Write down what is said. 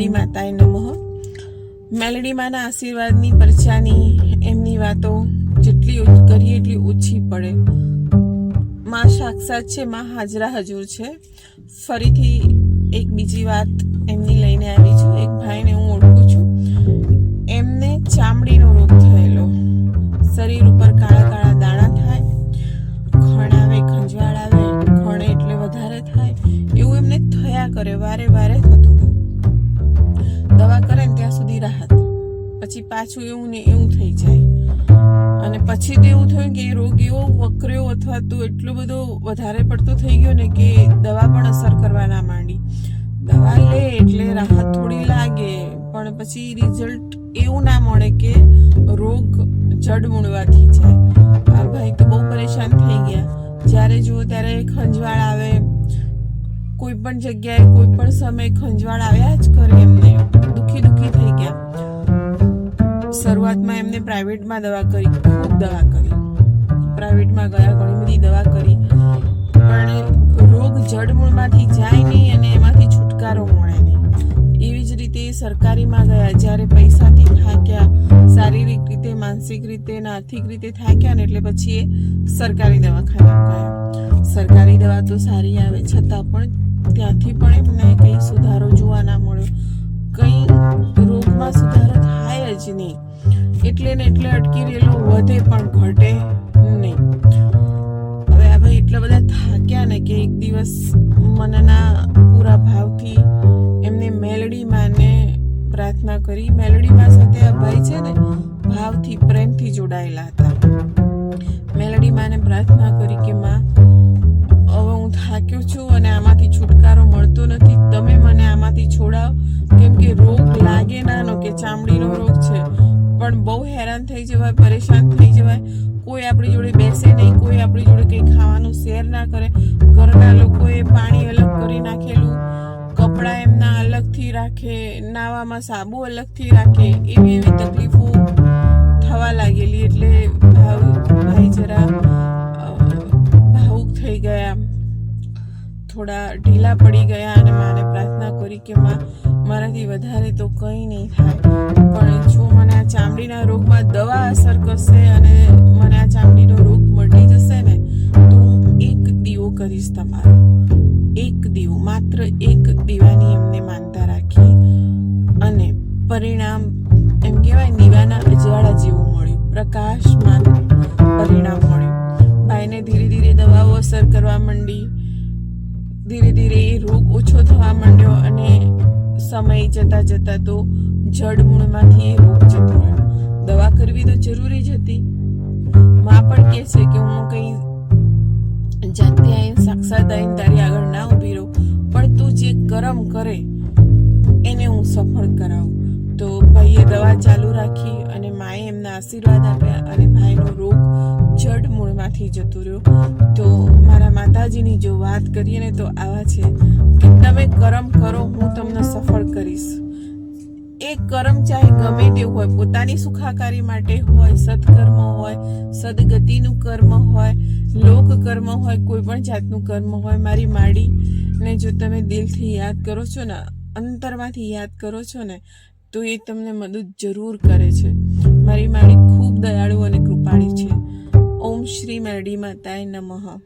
મેલડી માતાએ નમઃ. મેલડી માના આશીર્વાદની પરચાની એમની વાતો જેટલી કરીએ એટલી ઓછી પડે. માં સાક્ષાત છે, માં હાજરા હજુર છે. ફરીથી એક બીજી વાત એમની લઈને આવી છું. એક ભાઈને હું ઓળખું છું. એમને ચામડીનો રોગ થયેલો. શરીર ઉપર કાળા કાળા દાણા થાય, ખણ આવે, ખંજવાળ આવે, ખણે એટલે વધારે થાય. એવું એમને થયા કરે, વારે વારે થતું પછી પાછું એવું ને એવું થઈ જાય. અને પછી તો એવું થયું કે રોગ એવો વકર્યો અથવા તો એટલો બધો વધારે પડતો થઈ ગયો ને કે દવા પણ અસર કરવા ના માંડી. દવા લે એટલે રાહત થોડી લાગે, પણ પછી રિઝલ્ટ એવું ના મળે કે રોગ જડ મૂળવાથી જાય. આ ભાઈ તો બહુ પરેશાન થઈ ગયા. જ્યારે જુઓ ત્યારે ખંજવાળ આવે, કોઈ પણ જગ્યાએ કોઈ પણ સમયે ખંજવાળ આવ્યા જ કરે એમને. દુખી દુખી થઈ ગયા. શરૂઆતમાં એમને પ્રાઇવેટમાં દવા કરી, ખૂબ દવા કરી. પ્રાઇવેટમાં ગયા, ઘણી બધી દવા કરી. પણ રોગ જડમૂળમાંથી જાય નહીં અને એમાંથી છુટકારો મળે નહીં. એવી જ રીતે સરકારીમાં ગયા, જ્યારે પૈસાથી થાક્યા, શારીરિક રીતે, માનસિક રીતે અને આર્થિક રીતે થાક્યા ને એટલે પછી એ સરકારી દવાખાના ગયા. સરકારી દવા તો સારી આવે, છતાં પણ ત્યાંથી પણ એમને કંઈ સુધારો જોવા ના મળ્યો. કંઈ રોગમાં સુધારો થાય જ નહીં. એટલે ને એટલે અટકી રહેલો વધે પણ ઘટે નહીં. હવે આ ભાઈ એટલા બધા થાક્યા ને કે એક દિવસ મનના પૂરા ભાવથી એમને મેલડી માને પ્રાર્થના કરી મેલડી માં સાથે આ ભાઈ છે ને, ભાવથી, પ્રેમથી જોડાયેલા હતા. મેલડી માને પ્રાર્થના કરી કે, માં, હવે હું થાક્યો છું અને આમાંથી છુટકારો મળતો નથી. તમે મને આમાંથી છોડાવ. પણ બહુ હેરાન થઈ જવાય, પરેશાન થઈ જવાય. કોઈ આપણી જોડે બેસે નહીં, કોઈ આપણી જોડે કંઈ ખાવાનું શેર ના કરે. ઘરના લોકોએ પાણી અલગ કરી નાખેલું, કપડાં એમના અલગથી રાખે, નાવામાં સાબુ અલગથી રાખે, એવી એવી તકલીફો થવા લાગેલી એટલે ભાઈ જરા ભાવુક થઈ ગયા થોડા ઢીલા પડી ગયા અને માને પ્રાર્થના કરી કે માં, મારાથી વધારે તો કંઈ નહીં થાય. પણ જો અસર કરશે અને મને આ ચામડીનો રોગ મટી જશે ને, તો હું એક દીવો કરીશ તમારો. એક દીવો, માત્ર એક દીવાની એમને માનતા રાખી અને પરિણામ એમ કહેવાય દીવાના અજવાળા જેવું મળ્યું પ્રકાશમાન પરિણામ મળ્યું. ભાઈને ધીરે ધીરે દવાઓ અસર કરવા માંડી, ધીરે ધીરે એ રોગ ઓછો થવા માંડ્યો અને સમય જતા જતા તો જડમૂળમાંથી એ જરૂરી જ હતી. માં પણ કહે છે કે હું કંઈ જાતે આવીને સાક્ષાત આવીને તારી આગળ ના ઊભી રહું, પણ તું જે કરમ કરે, એને હું સફળ કરાવું. તો ભાઈએ દવા ચાલુ રાખી અને માએ એમના આશીર્વાદ આપ્યા અને ભાઈનો રોગ જડ મૂળમાંથી જતો રહ્યો. તો મારા માતાજીની જો વાત કરીએ ને તો આવા છે કે તમે કરમ કરો, હું તમને સફળ કરીશ. એ કર્મ ચાહે ગમે તેવું હોય, પોતાની સુખાકારી માટે હોય સત્કર્મ હોય, સદગતિનું કર્મ હોય લોક કર્મ હોય, કોઈ પણ જાતનું કર્મ હોય, મારી માડીને જો તમે દિલથી યાદ કરો છો ને, અંતરમાંથી યાદ કરો છો ને, તો એ તમને મદદ જરૂર કરે છે. મારી માડી ખૂબ દયાળુ અને કૃપાળી છે. ઓમ શ્રી મેરડી માતાય નમઃ.